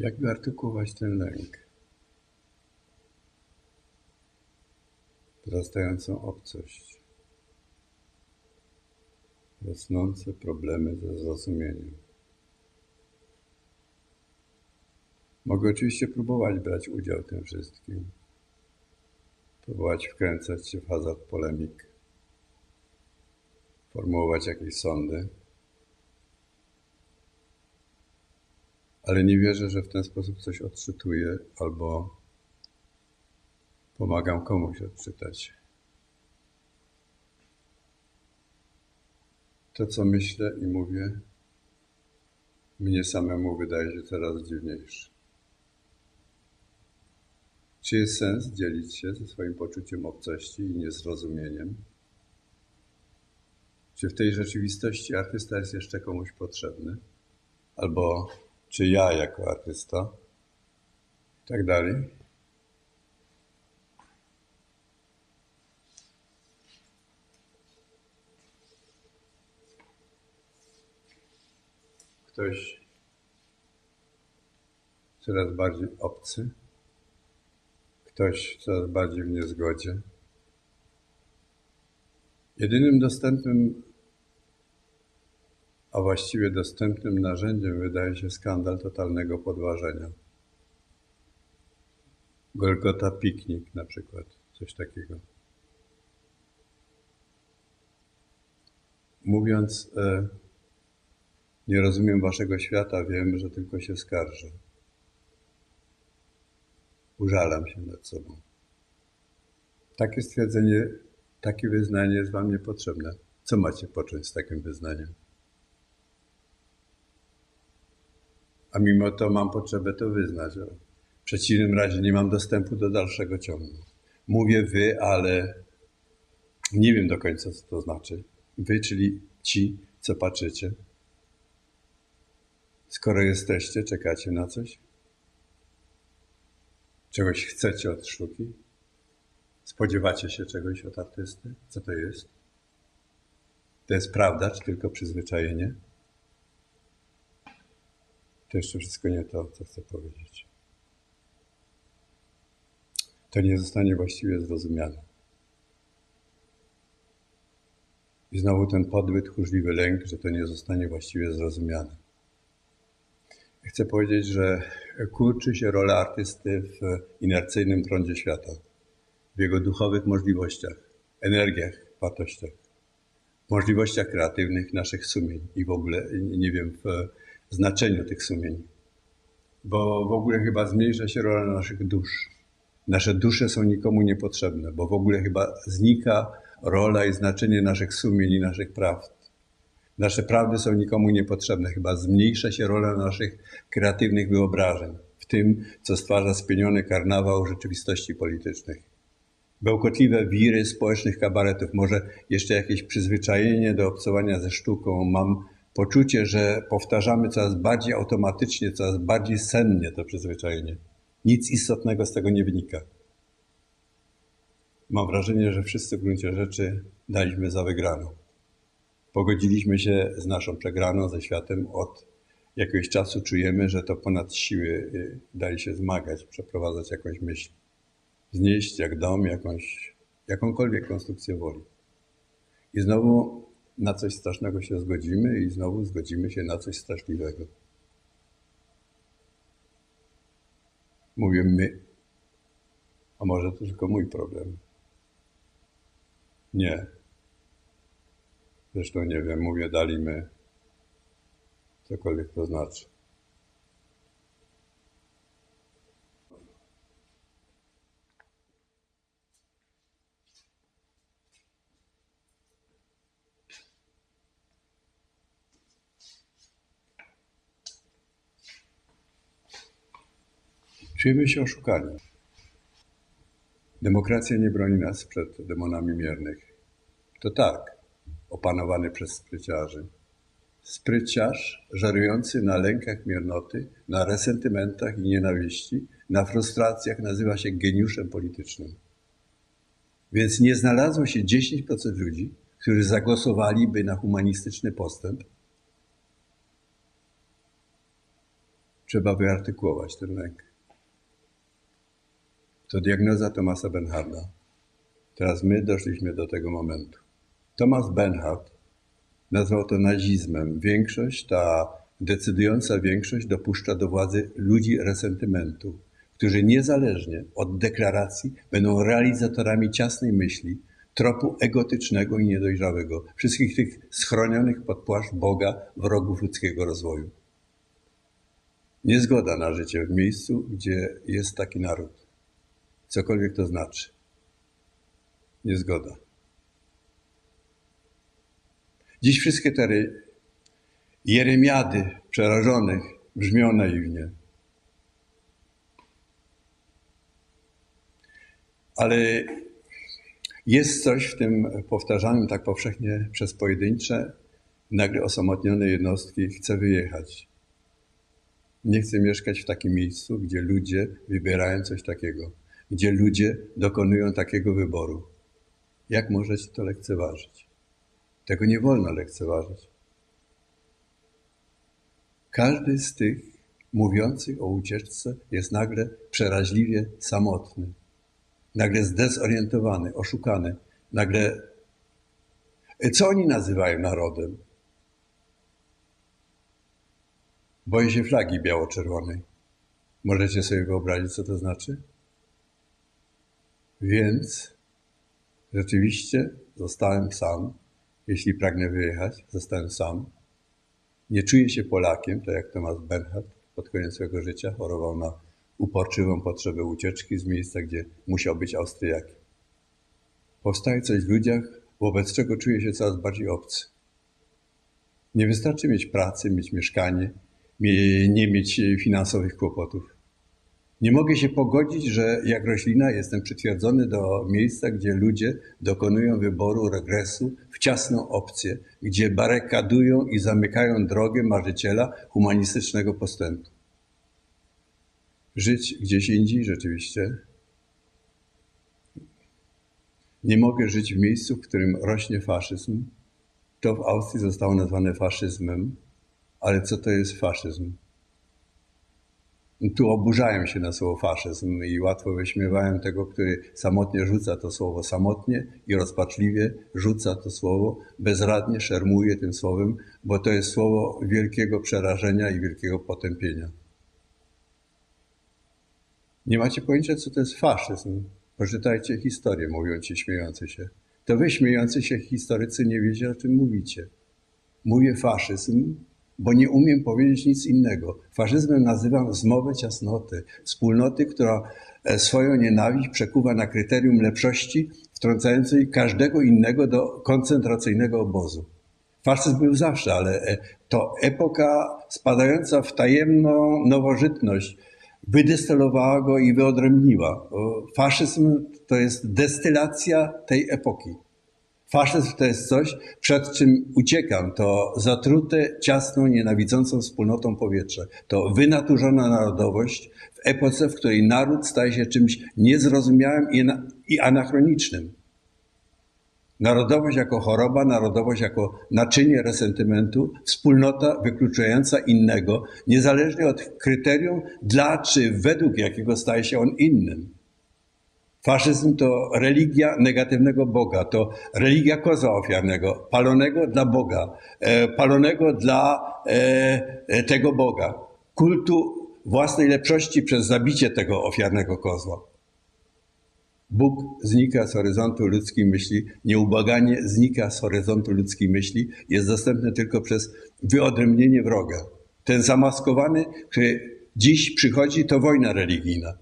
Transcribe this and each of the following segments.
Jak wyartykułować ten lęk? Wzrastającą obcość, rosnące problemy ze zrozumieniem. Mogę oczywiście próbować brać udział w tym wszystkim, próbować wkręcać się w hazard polemik, formułować jakieś sądy. Ale nie wierzę, że w ten sposób coś odczytuję albo pomagam komuś odczytać. To, co myślę i mówię, mnie samemu wydaje się coraz dziwniejsze. Czy jest sens dzielić się ze swoim poczuciem obcości i niezrozumieniem? Czy w tej rzeczywistości artysta jest jeszcze komuś potrzebny? Albo czy ja jako artysta, i tak dalej. Ktoś coraz bardziej obcy, ktoś coraz bardziej w niezgodzie. Jedynym dostępnym a właściwie dostępnym narzędziem wydaje się skandal totalnego podważenia. Golgota Piknik na przykład, coś takiego. Mówiąc, e, nie rozumiem waszego świata, wiem, że tylko się skarżę. Użalam się nad sobą. Takie stwierdzenie, takie wyznanie jest wam niepotrzebne. Co macie począć z takim wyznaniem? A mimo to mam potrzebę to wyznać. W przeciwnym razie nie mam dostępu do dalszego ciągu. Mówię wy, ale nie wiem do końca, co to znaczy. Wy, czyli ci, co patrzycie. Skoro jesteście, czekacie na coś? Czegoś chcecie od sztuki? Spodziewacie się czegoś od artysty? Co to jest? To jest prawda, czy tylko przyzwyczajenie? To jeszcze wszystko nie to, co chcę powiedzieć. To nie zostanie właściwie zrozumiane. I znowu ten podły, tchórzliwy lęk, że to nie zostanie właściwie zrozumiane. Chcę powiedzieć, że kurczy się rola artysty w inercyjnym prądzie świata, w jego duchowych możliwościach, energiach, wartościach, możliwościach kreatywnych naszych sumień i w ogóle, nie wiem, w znaczeniu tych sumień. Bo w ogóle chyba zmniejsza się rola naszych dusz. Nasze dusze są nikomu niepotrzebne, bo w ogóle chyba znika rola i znaczenie naszych sumień i naszych prawd. Nasze prawdy są nikomu niepotrzebne, chyba zmniejsza się rola naszych kreatywnych wyobrażeń w tym, co stwarza spieniony karnawał rzeczywistości politycznych. Bełkotliwe wiry społecznych kabaretów, może jeszcze jakieś przyzwyczajenie do obcowania ze sztuką. Mam poczucie, że powtarzamy coraz bardziej automatycznie, coraz bardziej sennie to przyzwyczajenie. Nic istotnego z tego nie wynika. Mam wrażenie, że wszyscy w gruncie rzeczy daliśmy za wygraną. Pogodziliśmy się z naszą przegraną, ze światem. Od jakiegoś czasu czujemy, że to ponad siły y, daje się zmagać, przeprowadzać jakąś myśl. Znieść jak dom, jakąś, jakąkolwiek konstrukcję woli. I znowu na coś strasznego się zgodzimy i znowu zgodzimy się na coś straszliwego. Mówię my. A może to tylko mój problem? Nie. Zresztą nie wiem, mówię dali my. Cokolwiek to znaczy. Czujemy się oszukani. Demokracja nie broni nas przed demonami miernych. To tak, opanowany przez spryciarzy. Spryciarz żerujący na lękach miernoty, na resentymentach i nienawiści, na frustracjach nazywa się geniuszem politycznym. Więc nie znalazło się 10% ludzi, którzy zagłosowaliby na humanistyczny postęp, trzeba wyartykułować ten lęk. To diagnoza Tomasa Benharda. Teraz my doszliśmy do tego momentu. Thomas Benhard nazwał to nazizmem. Większość, ta decydująca większość dopuszcza do władzy ludzi resentymentu, którzy niezależnie od deklaracji będą realizatorami ciasnej myśli, tropu egotycznego i niedojrzałego, wszystkich tych schronionych pod płaszcz Boga wrogów ludzkiego rozwoju. Niezgoda na życie w miejscu, gdzie jest taki naród. Cokolwiek to znaczy. Niezgoda. Dziś wszystkie te jeremiady przerażonych brzmią naiwnie. Ale jest coś w tym powtarzanym tak powszechnie przez pojedyncze, nagle osamotnione jednostki, chce wyjechać. Nie chcę mieszkać w takim miejscu, gdzie ludzie wybierają coś takiego, gdzie ludzie dokonują takiego wyboru. Jak możecie to lekceważyć? Tego nie wolno lekceważyć. Każdy z tych mówiących o ucieczce jest nagle przeraźliwie samotny, nagle zdezorientowany, oszukany, nagle. Co oni nazywają narodem? Boję się flagi biało-czerwonej. Możecie sobie wyobrazić, co to znaczy? Więc rzeczywiście zostałem sam. Jeśli pragnę wyjechać, zostałem sam. Nie czuję się Polakiem, tak jak Thomas Bernhard pod koniec swojego życia chorował na uporczywą potrzebę ucieczki z miejsca, gdzie musiał być Austriakiem. Powstaje coś w ludziach, wobec czego czuję się coraz bardziej obcy. Nie wystarczy mieć pracę, mieć mieszkanie, nie mieć finansowych kłopotów. Nie mogę się pogodzić, że jak roślina jestem przytwierdzony do miejsca, gdzie ludzie dokonują wyboru regresu w ciasną opcję, gdzie barykadują i zamykają drogę marzyciela humanistycznego postępu. Żyć gdzieś indziej rzeczywiście. Nie mogę żyć w miejscu, w którym rośnie faszyzm. To w Austrii zostało nazwane faszyzmem, ale co to jest faszyzm? Tu oburzają się na słowo faszyzm i łatwo wyśmiewają tego, który samotnie rzuca to słowo samotnie i rozpaczliwie rzuca to słowo, bezradnie szermuje tym słowem, bo to jest słowo wielkiego przerażenia i wielkiego potępienia. Nie macie pojęcia, co to jest faszyzm. Poczytajcie historię, mówią ci śmiejący się. To wy śmiejący się historycy nie wiecie, o czym mówicie. Mówię faszyzm, bo nie umiem powiedzieć nic innego. Faszyzmem nazywam zmowę ciasnoty, wspólnoty, która e, swoją nienawiść przekuwa na kryterium lepszości, wtrącającej każdego innego do koncentracyjnego obozu. Faszyzm był zawsze, ale e, to epoka spadająca w tajemną nowożytność wydestylowała go i wyodrębniła. Faszyzm to jest destylacja tej epoki. Faszyzm to jest coś, przed czym uciekam. To zatrute, ciasną, nienawidzącą wspólnotą powietrze. To wynaturzona narodowość w epoce, w której naród staje się czymś niezrozumiałym i anachronicznym. Narodowość jako choroba, narodowość jako naczynie resentymentu, wspólnota wykluczająca innego, niezależnie od kryterium, dla czy według jakiego staje się on innym. Faszyzm to religia negatywnego Boga, to religia kozła ofiarnego, palonego dla Boga, e, palonego dla e, e, tego Boga, kultu własnej lepszości przez zabicie tego ofiarnego kozła. Bóg znika z horyzontu ludzkiej myśli, nieubaganie znika z horyzontu ludzkiej myśli, jest dostępny tylko przez wyodrębnienie wroga. Ten zamaskowany, który dziś przychodzi, to wojna religijna.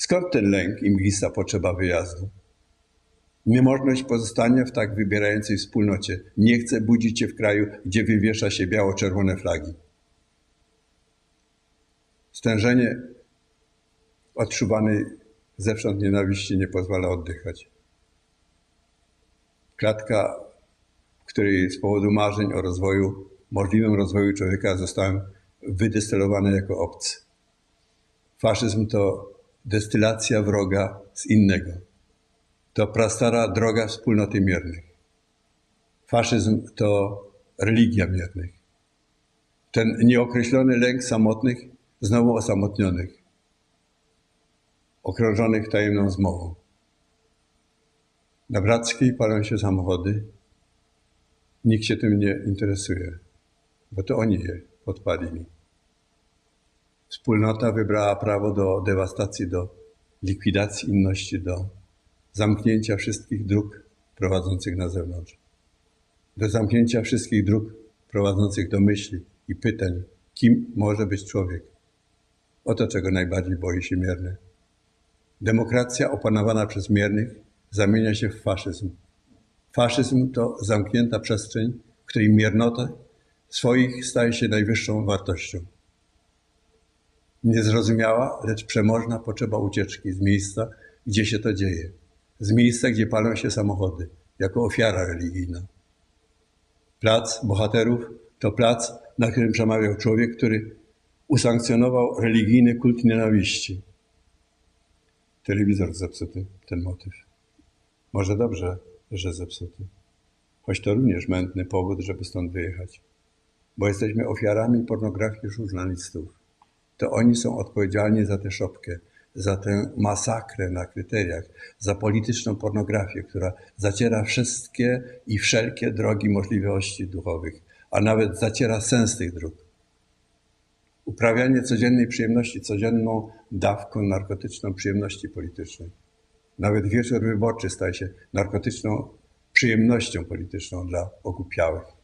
Skąd ten lęk i mglista potrzeba wyjazdu? Niemożność pozostania w tak wybierającej wspólnocie. Nie chcę budzić się w kraju, gdzie wywiesza się biało-czerwone flagi. Stężenie odczuwanej zewsząd nienawiści nie pozwala oddychać. Klatka, w której z powodu marzeń o rozwoju, możliwym rozwoju człowieka zostałem wydestylowany jako obcy. Faszyzm to destylacja wroga z innego. To prastara droga wspólnoty miernych. Faszyzm to religia miernych. Ten nieokreślony lęk samotnych, znowu osamotnionych, okrążonych tajemną zmową. Na Brackiej palą się samochody. Nikt się tym nie interesuje, bo to oni je podpalili. Wspólnota wybrała prawo do dewastacji, do likwidacji inności, do zamknięcia wszystkich dróg prowadzących na zewnątrz, do zamknięcia wszystkich dróg prowadzących do myśli i pytań, kim może być człowiek. Oto czego najbardziej boi się mierny. Demokracja opanowana przez miernych zamienia się w faszyzm. Faszyzm to zamknięta przestrzeń, w której miernota swoich staje się najwyższą wartością. Niezrozumiała, lecz przemożna potrzeba ucieczki z miejsca, gdzie się to dzieje, z miejsca, gdzie palą się samochody, jako ofiara religijna. Plac bohaterów to plac, na którym przemawiał człowiek, który usankcjonował religijny kult nienawiści. Telewizor zepsuty, ten motyw. Może dobrze, że zepsuty. Choć to również mętny powód, żeby stąd wyjechać. Bo jesteśmy ofiarami pornografii żurnalistów. To oni są odpowiedzialni za tę szopkę, za tę masakrę na kryteriach, za polityczną pornografię, która zaciera wszystkie i wszelkie drogi możliwości duchowych, a nawet zaciera sens tych dróg. Uprawianie codziennej przyjemności, codzienną dawką narkotyczną przyjemności politycznej. Nawet wieczór wyborczy staje się narkotyczną przyjemnością polityczną dla okupiałych.